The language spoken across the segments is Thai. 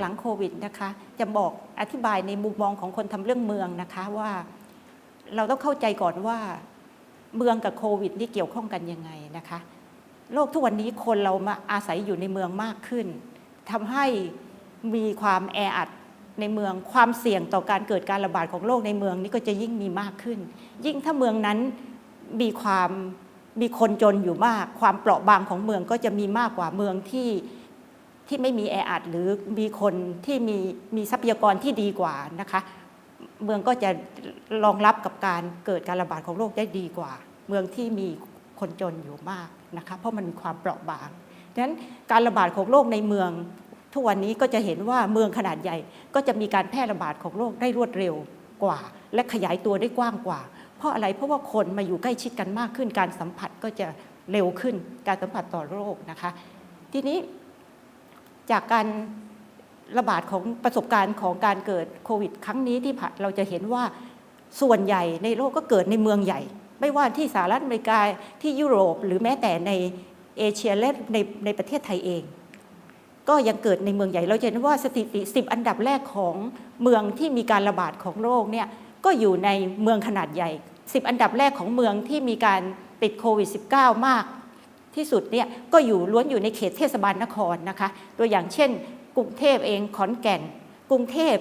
หลังโควิดนะคะ จะบอกอธิบายในมุมมองของคนทำเรื่องเมืองนะคะว่าเราต้องเข้าใจก่อนว่าเมืองกับโควิดนี่เกี่ยวข้องกันยังไงนะคะ โลกทุกวันนี้คนเรามาอาศัยอยู่ในเมืองมากขึ้นทำให้มีความแออัดในเมืองความเสี่ยงต่อการเกิดการระบาดของโรคในเมืองนี่ก็จะยิ่งมีมากขึ้น ยิ่งถ้าเมืองนั้นมีความมีคนจนอยู่มาก ความเปราะบางของเมืองก็จะมีมากกว่าเมืองที่ ที่ไม่มีแออัดหรือมีคนที่มีมีทรัพยากรที่ดีกว่านะคะ เมืองก็จะรองรับกับการเกิดการระบาดของโรคได้ดีกว่า เมืองที่มีคนจนอยู่มากนะคะเพราะมันมีความเปราะบางดังนั้นการระบาดของโรคในเมืองทุกวันนี้ก็จะเห็นว่าเมืองขนาดใหญ่ก็จะมีการแพร่ระบาดของโรคได้รวดเร็วกว่า และขยายตัวได้กว้างกว่า เพราะอะไรเพราะว่าคนมาอยู่ใกล้ชิดกันมากขึ้น การสัมผัสก็จะเร็วขึ้นการสัมผัสต่อโรคนะคะ ทีนี้ จากการระบาดของประสบการณ์ของการเกิดโควิด ครั้งนี้ที่ผ่านเราจะเห็นว่าส่วนใหญ่ในโลกก็เกิดในเมืองใหญ่ ไม่ว่าที่สหรัฐอเมริกาที่ยุโรป หรือแม้แต่ในเอเชียและในในประเทศไทยเอง ก็ยังเกิดในเมืองใหญ่เราจะเห็นว่าสถิติ10 อันดับแรกของเมืองที่มีการระบาดของโรคเนี่ยก็อยู่ในเมืองขนาดใหญ่ 10 อันดับแรกของเมืองที่มีการติดโควิด -19 มาก ที่สุดเนี่ยก็อยู่ล้วนอยู่ในเขตเทศบาลนครนะคะ ตัวอย่างเช่น กรุงเทพเองขอนแก่น กรุงเทพ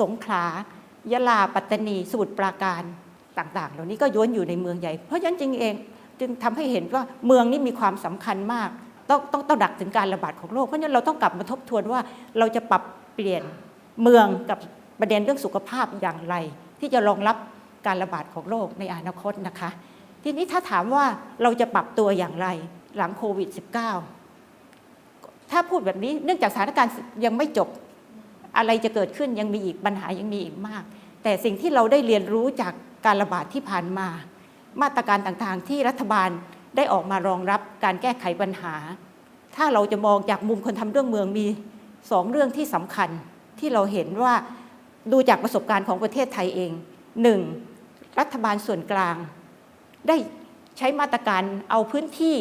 สงขลายะลาปัตตานีสมุทรปราการต่างๆ เหล่านี้ก็ย้วนอยู่ในเมืองใหญ่ เพราะฉะนั้นจริงเองจึงทำให้เห็นว่าเมืองนี้มีความสำคัญมาก ต้องต้องต้องดักถึงการระบาดของโรคเพราะฉะนั้นเราต้องกลับมาทบทวนว่าเราจะปรับเปลี่ยนเมืองกับประเด็นเรื่องสุขภาพอย่างไร ที่จะรองรับการระบาดของโรคในอนาคตนะคะ ทีนี้ถ้าถามว่าเราจะปรับตัวอย่างไร หลังโควิด -19 ถ้าพูดแบบนี้เนื่องจากสถานการณ์ยังไม่จบอะไรจะเกิดขึ้นยังมีอีกปัญหายังมีอีกมาก แต่สิ่งที่เราได้เรียนรู้จากการระบาดที่ผ่านมา มาตรการต่างๆ ที่รัฐบาลได้ออกมารองรับการแก้ไขปัญหา ถ้าเราจะมองจากมุมคนทำเรื่องเมืองมีสองเรื่องที่สำคัญที่เราเห็นว่าดูจากประสบการณ์ของประเทศไทยเองหนึ่งรัฐบาลส่วนกลาง ได้ใช้มาตรการเอาพื้นที่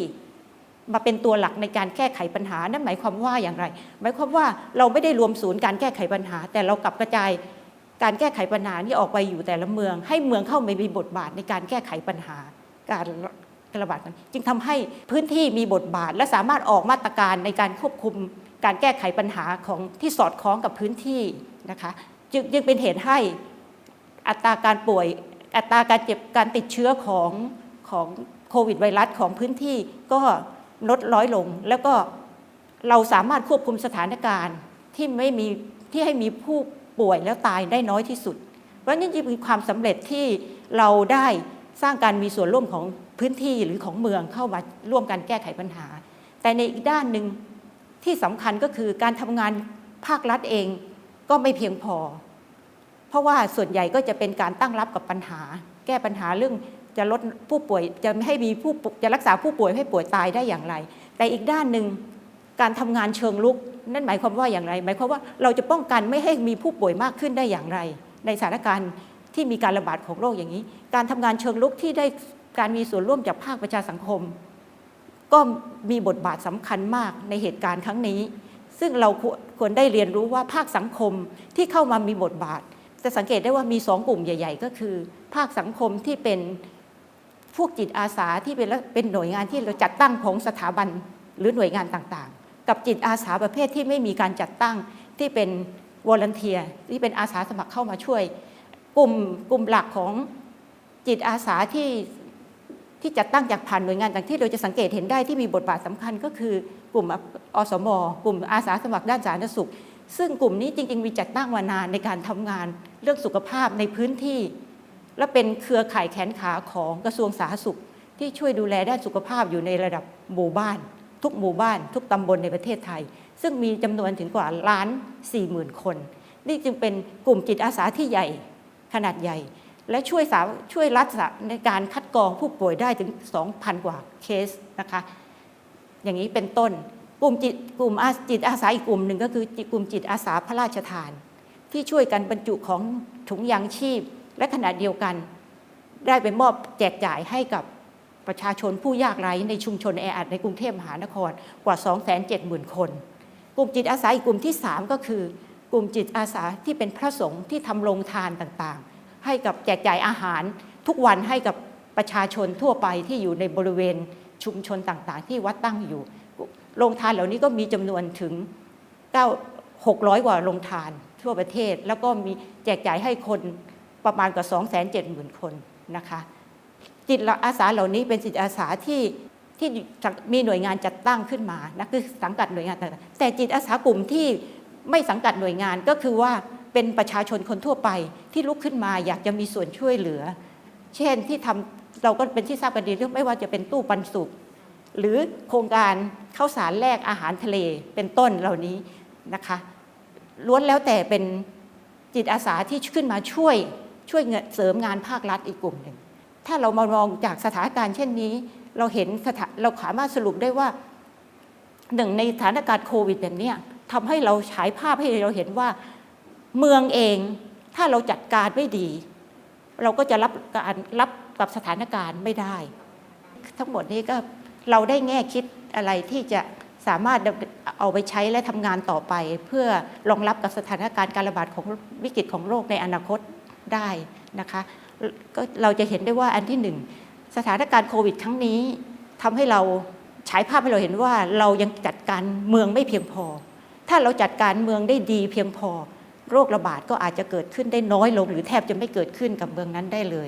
มาเป็นตัวหลักในการแก้ไขปัญหา นั่นหมายความว่าอย่างไร หมายความว่าเราไม่ได้รวมศูนย์การแก้ไขปัญหา แต่เรากลับกระจายการแก้ไขปัญหานี้ออกไปอยู่แต่ละเมือง ให้เมืองเข้ามามีบทบาทในการแก้ไขปัญหาการระบาดจึงทำให้พื้นที่มีบทบาท และสามารถออกมาตรการในการควบคุมการแก้ไขปัญหาของที่สอดคล้องกับพื้นที่นะคะจึงจึงเป็นเหตุให้อัตราการป่วยอัตราการเจ็บการติดเชื้อของของโควิดไวรัสของพื้นที่ก็ ลดร้อยลง แล้วก็เราสามารถควบคุมสถานการณ์ที่ไม่มีที่ให้มีผู้ป่วยแล้วตายได้น้อยที่สุด เพราะนี่จึงเป็นความสำเร็จที่เราได้สร้างการมีส่วนร่วมของพื้นที่หรือของเมืองเข้ามาร่วมกันแก้ไขปัญหา แต่ในอีกด้านหนึ่งที่สำคัญก็คือการทำงานภาครัฐเองก็ไม่เพียงพอ เพราะว่าส่วนใหญ่ก็จะเป็นการตั้งรับกับปัญหา แก้ปัญหาเรื่อง จะลดผู้ป่วยจะไม่ให้มีผู้จะรักษาผู้ป่วยให้ป่วยตายได้อย่างไร แต่อีกด้านหนึ่งการทำงานเชิงลุก นั่นหมายความว่าอย่างไร หมายความว่าเราจะป้องกันไม่ให้มีผู้ป่วยมากขึ้นได้อย่างไร ในสถานการณ์ที่มีการระบาดของโรคอย่างนี้ การทำงานเชิงลุกที่ได้การมีส่วนร่วมจากภาคประชาสังคม ก็มีบทบาทสำคัญมากในเหตุการณ์ครั้งนี้ ซึ่งเราควรได้เรียนรู้ว่าภาคสังคมที่เข้ามามีบทบาท จะสังเกตได้ว่ามีสองกลุ่มใหญ่ ๆ ก็คือ ภาคสังคมที่เป็น พวกจิตอาสาที่เป็นเป็นหน่วยงานที่เราจัดตั้งของสถาบันหรือหน่วยงานต่างๆ กับจิตอาสาประเภทที่ไม่มีการจัดตั้งที่เป็นวอลเนเทียที่เป็นอาสาสมัครเข้ามาช่วย กลุ่มกลุ่มหลักของจิตอาสาที่ที่จัดตั้งจากผ่านหน่วยงานต่างที่เราจะสังเกตเห็นได้ที่มีบทบาทสำคัญก็คือกลุ่มอสมกลุ่มอาสาสมัครด้านสาธารณสุข ซึ่งกลุ่มนี้จริง ๆ มีจัดตั้งมานานในการทำงานเรื่องสุขภาพในพื้นที่ และเป็นเครือข่ายแขนขาของกระทรวงสาธารณสุข ที่ช่วยดูแลด้านสุขภาพอยู่ในระดับหมู่บ้าน ทุกหมู่บ้าน ทุกตำบลในประเทศไทย ซึ่งมีจำนวนถึงกว่าล้านสี่หมื่นคน นี่จึงเป็นกลุ่มจิตอาสาที่ใหญ่ขนาดใหญ่ และช่วยสาช่วยรัฐในการคัดกรองผู้ป่วยได้ถึง 2,000 กว่าเคสนะคะ อย่างนี้เป็นต้นกลุ่มจิตกลุ่มจิตอาสาอีกกลุ่มหนึ่งก็คือกลุ่มจิตอาสาพระราชทาน ที่ช่วยกันบรรจุของถุงยางชีพ และขณะเดียวกันได้ไปมอบแจกจ่ายให้กับประชาชนผู้ยากไร้ในชุมชนแออัดในกรุงเทพมหานครกว่า 270,000 คน กลุ่มจิตอาสาอีกกลุ่มที่ 3 ก็คือกลุ่มจิตอาสาที่เป็นพระสงฆ์ที่ทำโรงทานต่างๆ ให้กับแจกจ่ายอาหารทุกวันให้กับประชาชนทั่วไปที่อยู่ในบริเวณชุมชนต่างๆ ที่วัดตั้งอยู่ โรงทานเหล่านี้ก็มีจำนวนถึง 9 600 กว่าโรงทานทั่วประเทศ แล้วก็มีแจกจ่ายให้คน ประมาณกว่า 270,000 คนนะคะจิตอาสาเหล่านี้เป็นจิตอาสาที่ที่มีหน่วยงานจัดตั้งขึ้นมานะคือสังกัดหน่วยงานต่างๆแต่จิตอาสากลุ่มที่ไม่สังกัดหน่วยงานก็คือว่าเป็นประชาชนคนทั่วไปที่ลุกขึ้นมาอยากจะมีส่วนช่วยเหลือ เช่นที่ทำเราก็เป็นที่ทราบกันดีเรื่องไม่ว่าจะเป็นตู้ปันสุกหรือโครงการข้าวสารแลกอาหารทะเลเป็นต้นเหล่านี้นะคะล้วนแล้วแต่เป็นจิตอาสาที่ขึ้นมาช่วย ช่วยเสริมงานภาครัฐอีกกลุ่มหนึ่ง ถ้าเรามามองจากสถานการณ์เช่นนี้ เราเห็นเราสามารถสรุปได้ว่าหนึ่งในสถานการณ์โควิดแบบนี้ทำให้เราฉายภาพให้เราเห็นว่าเมืองเองถ้าเราจัดการไม่ดี เราก็จะรับการรับกับสถานการณ์ไม่ได้ ทั้งหมดนี้ก็เราได้แง่คิดอะไรที่จะสามารถเอาไปใช้และทำงานต่อไป เพื่อรองรับกับสถานการณ์การระบาดของวิกฤตของโรคในอนาคต ได้นะคะก็เราจะเห็นได้ว่าอันที่หนึ่งสถานการณ์โควิดครั้งนี้ทำให้เราฉายภาพให้เราเห็นว่าเรายังจัดการเมืองไม่เพียงพอ ถ้าเราจัดการเมืองได้ดีเพียงพอ โรคระบาดก็อาจจะเกิดขึ้นได้น้อยลง หรือแทบจะไม่เกิดขึ้นกับเมืองนั้นได้เลย